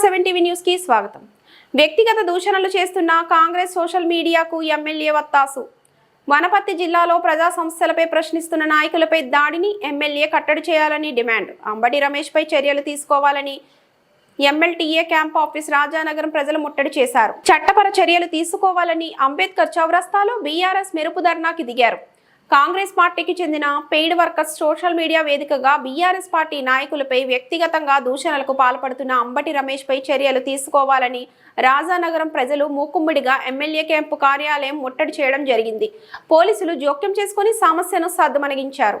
Seven TV న్యూస్కి స్వాగతం. వ్యక్తిగత దూషణలు చేస్తున్న కాంగ్రెస్ సోషల్ మీడియాకు ఎమ్మెల్యే వత్తాసు. వనపర్తి జిల్లాలో ప్రజా సంస్థలపై ప్రశ్నిస్తున్న నాయకులపై దాడిని ఎమ్మెల్యే కట్టడి చేయాలని డిమాండ్. అంబటి రమేష్పై చర్యలు తీసుకోవాలని ఎమ్మెల్టీఏ క్యాంప్ ఆఫీస్ రాజానగరం ప్రజలు ముట్టడి చేశారు. చట్టపర చర్యలు తీసుకోవాలని అంబేద్కర్ చౌరస్తాలో బీఆర్ఎస్ మెరుపు ధర్నాకి దిగారు. కాంగ్రెస్ పార్టీకి చెందిన పెయిడ్ వర్కర్స్ సోషల్ మీడియా వేదికగా బీఆర్ఎస్ పార్టీ నాయకులపై వ్యక్తిగతంగా దూషణలకు పాల్పడుతున్న అంబటి రమేష్ పై చర్యలు తీసుకోవాలని రాజానగరం ప్రజలు మూకుమ్మడిగా ఎమ్మెల్యే క్యాంపు కార్యాలయం ముట్టడి చేయడం జరిగింది. పోలీసులు జోక్యం చేసుకుని సమస్యను సద్దుమణిగించారు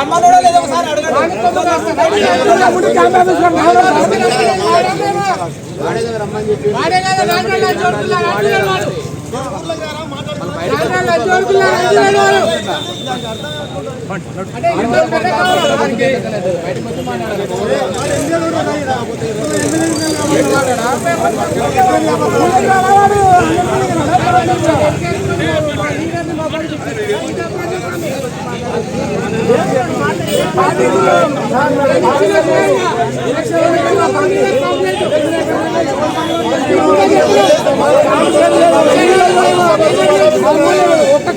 ఇవాళ అంజోడు వాడు ఇబ్బంది ఉంటే మాట్లాడు. ఒక్క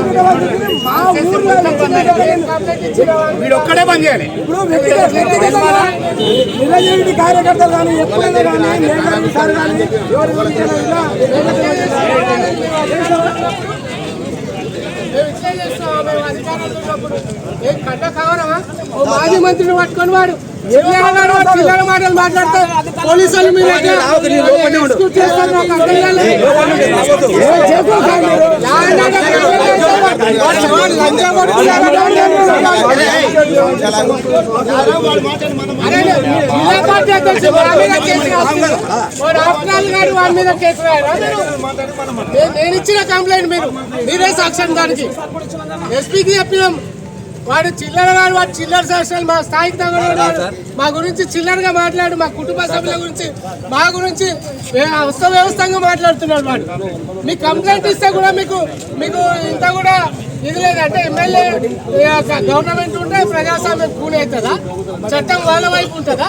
కనెక్షన్ ఉంటే మా ఊర్లో వీడు ఒక్కడే పని చేయాలి ఇప్పుడు కార్యకర్తలు కానీ ఎప్పుడైనా కానీ సార్ ఎవరి మాజీ మంత్రిని పట్టుకొని వాడు. పిల్లల మాటలు మాట్లాడితే పోలీసులు మీరు? చేస్తారు గారు వాడి మీద కేసు నేను- నేను ఇచ్చిన కంప్లైంట్ మీరు. మీరే సాక్ష్యం దానికి. ఎస్పీకి చెప్పినాం. వాడు చిల్లర గారు వాడు చిల్లర శాసనాలు మా స్థాయికి తగ్గడు మా గురించి చిల్లరగా మాట్లాడు మా కుటుంబ సభ్యుల గురించి మా గురించి వ్యవస్థ వ్యవస్థంగా మాట్లాడుతున్నాడు వాడు. మీకు కంప్లైంట్ ఇస్తే కూడా మీకు మీకు ఇంత కూడా ఇది లేదంటే ఎమ్మెల్యే గవర్నమెంట్ ఉంటే ప్రజాస్వామ్యం కూలి అవుతుందా చట్టం వాళ్ళ వైపు ఉంటుందా?